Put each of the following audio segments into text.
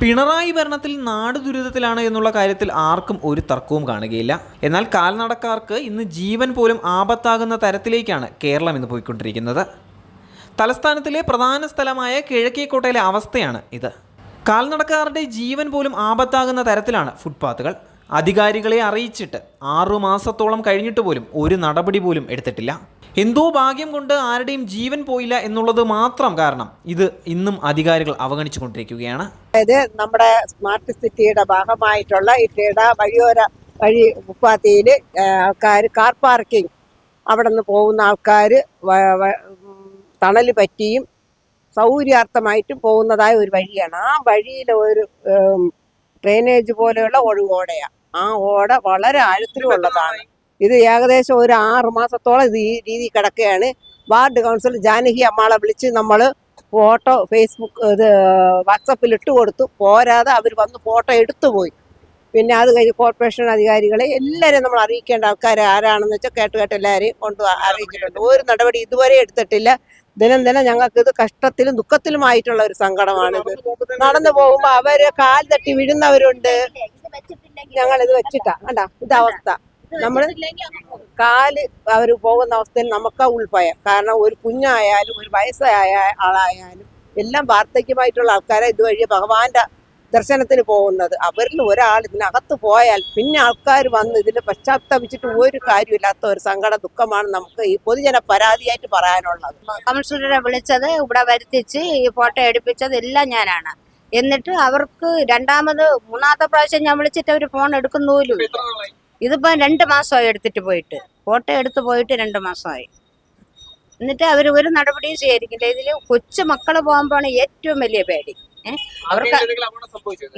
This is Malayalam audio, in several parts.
പിണറായി ഭരണത്തിൽ നാട് ദുരിതത്തിലാണ് എന്നുള്ള കാര്യത്തിൽ ആർക്കും ഒരു തർക്കവും കാണുകയില്ല. എന്നാൽ കാൽനടക്കാർക്ക് ഇന്ന് ജീവൻ പോലും ആപത്താകുന്ന തരത്തിലേക്കാണ് കേരളം ഇന്ന് പോയിക്കൊണ്ടിരിക്കുന്നത്. തലസ്ഥാനത്തിലെ പ്രധാന സ്ഥലമായ കിഴക്കേക്കോട്ടയിലെ അവസ്ഥയാണ് ഇത്. കാൽനടക്കാരുടെ ജീവൻ പോലും ആപത്താകുന്ന തരത്തിലാണ് ഫുട്പാത്തുകൾ. അധികാരികളെ അറിയിച്ചിട്ട് ആറു മാസത്തോളം കഴിഞ്ഞിട്ട് പോലും ഒരു നടപടി പോലും എടുത്തിട്ടില്ല. എന്തോ ഭാഗ്യം കൊണ്ട് ആരുടെയും ജീവൻ പോയില്ല എന്നുള്ളത് മാത്രം കാരണം ഇത് ഇന്നും അധികാരികൾ അവഗണിച്ചുകൊണ്ടിരിക്കുകയാണ്. അതായത് നമ്മുടെ സ്മാർട്ട് സിറ്റിയുടെ ഭാഗമായിട്ടുള്ള ഇട്ടിട വഴിയോര വഴി ഉപ്പാത്തിയിൽ ആൾക്കാർ കാർ പാർക്കിംഗ് അവിടെ നിന്ന് പോകുന്ന ആൾക്കാർ തണൽ പറ്റിയും സൗകര്യാർത്ഥമായിട്ടും പോകുന്നതായ ഒരു വഴിയാണ്. ആ വഴിയിലെ ഒരു ഡ്രെയിനേജ് പോലെയുള്ള ഒഴുകോടയാണ് ആ ഓട വളരെ ആഴത്തിലുള്ളതാണ്. ഇത് ഏകദേശം ഒരു ആറ് മാസത്തോളം ഇത് ഈ രീതി കിടക്കുകയാണ്. വാർഡ് കൗൺസിൽ ജാനകി അമ്മാളെ വിളിച്ച് നമ്മൾ ഫോട്ടോ ഫേസ്ബുക്ക് ഇത് വാട്സപ്പിൽ ഇട്ട് കൊടുത്തു. പോരാതെ അവർ വന്ന് ഫോട്ടോ എടുത്തു പോയി. പിന്നെ അത് കഴിഞ്ഞ് കോർപ്പറേഷൻ അധികാരികളെ എല്ലാവരെയും നമ്മൾ അറിയിക്കേണ്ട ആൾക്കാരെ ആരാണെന്ന് വെച്ചാൽ കേട്ട് കേട്ട് എല്ലാവരെയും കൊണ്ട് അറിയിച്ചിട്ടുണ്ട്. ഒരു നടപടി ഇതുവരെ എടുത്തിട്ടില്ല. ദിനം ദിനം ഞങ്ങൾക്ക് ഇത് കഷ്ടത്തിലും ദുഃഖത്തിലുമായിട്ടുള്ള ഒരു സങ്കടമാണിത് നടന്നു പോകുമ്പോൾ അവർ കാൽ തട്ടി വീഴുന്നവരുണ്ട്. ഞങ്ങൾ ഇത് വെച്ചിട്ടാ. കണ്ടാ? ഇത് അവസ്ഥ. നമ്മൾ കാൽ അവർ പോകുന്ന അവസ്ഥയിൽ നമുക്ക് ഉൾഭയം. കാരണം ഒരു കുഞ്ഞായാലും ഒരു വയസ്സായ ആളായാലും എല്ലാം വാർദ്ധക്യമായിട്ടുള്ള ആൾക്കാരെ ഇതുവഴി ഭഗവാന്റെ ദർശനത്തിന് പോകുന്നത്. അവരിൽ ഒരാൾ ഇതിനകത്ത് പോയാൽ പിന്നെ ആൾക്കാർ വന്ന് ഇതിന് പശ്ചാത്തപിച്ചിട്ട് ഒരു കാര്യമില്ലാത്ത ഒരു സങ്കട ദുഃഖമാണ് നമുക്ക് ഈ പൊതുജന പരാതിയായിട്ട് പറയാനുള്ളത്. കൗൺസിലറെ വിളിച്ചത് ഇവിടെ വരുത്തിച്ച് ഈ ഫോട്ടോ എടുപ്പിച്ചത് എല്ലാം ഞാനാണ്. എന്നിട്ട് അവർക്ക് രണ്ടാമത് മൂന്നാമത്തെ പ്രാവശ്യം ഞാൻ വിളിച്ചിട്ട് അവർ ഫോൺ എടുക്കുന്നു പോലും ഇല്ല. ഇതിപ്പോ രണ്ട് മാസമായി എടുത്തിട്ട് പോയിട്ട്. ഫോട്ടോ എടുത്ത് പോയിട്ട് രണ്ട് മാസമായി. എന്നിട്ട് അവർ ഒരു നടപടിയും സ്വീകരിക്കില്ല. ഇതിൽ കൊച്ചു മക്കൾ പോകുമ്പോഴാണ് ഏറ്റവും വലിയ പേടി. അവർക്ക്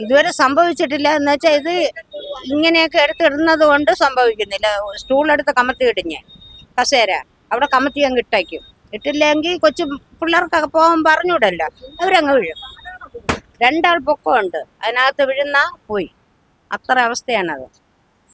ഇതുവരെ സംഭവിച്ചിട്ടില്ല. എന്ന് വെച്ചാൽ ഇത് ഇങ്ങനെയൊക്കെ എടുത്തിടുന്നത് കൊണ്ട് സംഭവിക്കുന്നില്ല. സ്റ്റൂളെടുത്ത് കമത്തി ഇടിഞ്ഞ്. കസേര. അവിടെ കമത്തി അങ്ങ് ഇട്ടയ്ക്കും ഇട്ടില്ലെങ്കിൽ കൊച്ചു പിള്ളേർക്കൊക്കെ പോകാൻ പറഞ്ഞുവിടല്ലോ. അവരങ്ങ് വീഴും. രണ്ടാൾ പൊക്കമുണ്ട്. അതിനകത്ത് വീഴുന്ന പോയി. അത്ര അവസ്ഥയാണത്.